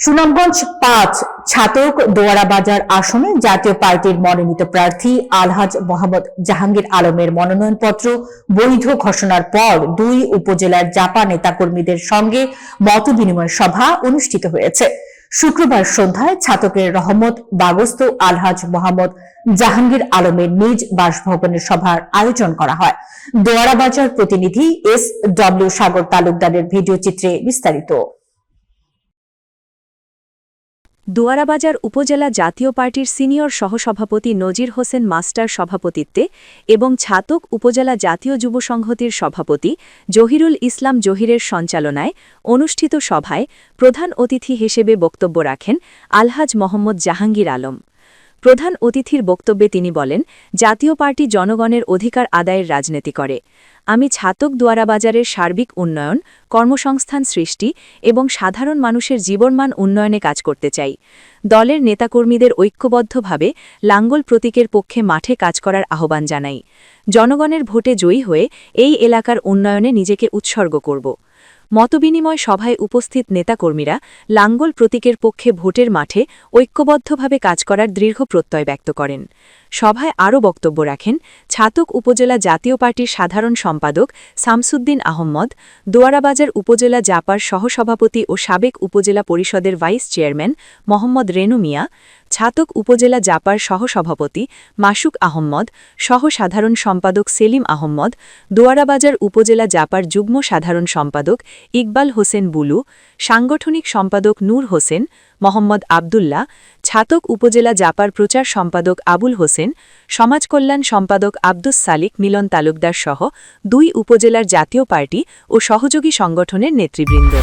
সুনামগঞ্জ পাঁচ ছাতক দোয়ারা বাজার আসনে জাতীয় পার্টির মনোনীত প্রার্থী আলহাজ মোহাম্মদ জাহাঙ্গীর আলমের মনোনয়নপত্র, বৈধ ঘোষণার পর দুই উপজেলার জাপা নেতাকর্মীদের সঙ্গে মতবিনিময় সভা অনুষ্ঠিত হয়েছে। শুক্রবার সন্ধ্যায় ছাতকের রহমত বাগস্ত আলহাজ মোহাম্মদ জাহাঙ্গীর আলমের নিজ বাসভবনের সভার আয়োজন করা হয়। দোয়ারা বাজার প্রতিনিধি এস ডব্লিউ সাগর তালুকদারের ভিডিও চিত্রে বিস্তারিত। দুয়ারাবাজার উপজেলা জাতীয় পার্টির সিনিয়র সহসভাপতি নজির হোসেন মাস্টার সভাপতিত্বে এবং ছাতক উপজেলা জাতীয় যুব সংহতির সভাপতি জহিরুল ইসলাম জহিরের সঞ্চালনায় অনুষ্ঠিত সভায় প্রধান অতিথি হিসেবে বক্তব্য রাখেন আলহাজ মোহাম্মদ জাহাঙ্গীর আলম। প্রধান অতিথির বক্তব্যে তিনি বলেন, জাতীয় পার্টি জনগণের অধিকার আদায়ের রাজনীতি করে। আমি ছাতক দুয়ারাবাজারের সার্বিক উন্নয়ন, কর্মসংস্থান সৃষ্টি এবং সাধারণ মানুষের জীবনমান উন্নয়নে কাজ করতে চাই। দলের নেতাকর্মীদের ঐক্যবদ্ধভাবে লাঙ্গল প্রতীকের পক্ষে মাঠে কাজ করার আহ্বান জানাই। জনগণের ভোটে জয়ী হয়ে এই এলাকার উন্নয়নে নিজেকে উৎসর্গ করব। মতবিনিময় সভায় উপস্থিত নেতাকর্মীরা লাঙ্গল প্রতীকের পক্ষে ভোটের মাঠে ঐক্যবদ্ধভাবে কাজ করার দৃঢ় প্রত্যয় ব্যক্ত করেন। সভায় আরও বক্তব্য রাখেন ছাতক উপজেলা জাতীয় পার্টির সাধারণ সম্পাদক শামসুদ্দিন আহম্মদ, দোয়ারাবাজার উপজেলা জাপার সহসভাপতি ও সাবেক উপজেলা পরিষদের ভাইস চেয়ারম্যান মোহাম্মদ রেনু মিয়া ছাতক উপজেলা জাপার সহসভাপতি মাসুক আহম্মদ সহ সাধারণ সম্পাদক সেলিম আহম্মদ, দোয়ারাবাজার উপজেলা জাপার যুগ্ম সাধারণ সম্পাদক ইকবাল হোসেন বুলু, সাংগঠনিক সম্পাদক নূর হোসেন, মোহাম্মদ আবদুল্লাহ, ছাতক উপজেলা জাপার প্রচার সম্পাদক আবুল হোসেন সমাজকল্যাণ সম্পাদক আব্দুস সালিক মিলন তালুকদার সহ দুই উপজেলার জাতীয় পার্টি ও সহযোগী সংগঠনের নেতৃবৃন্দ।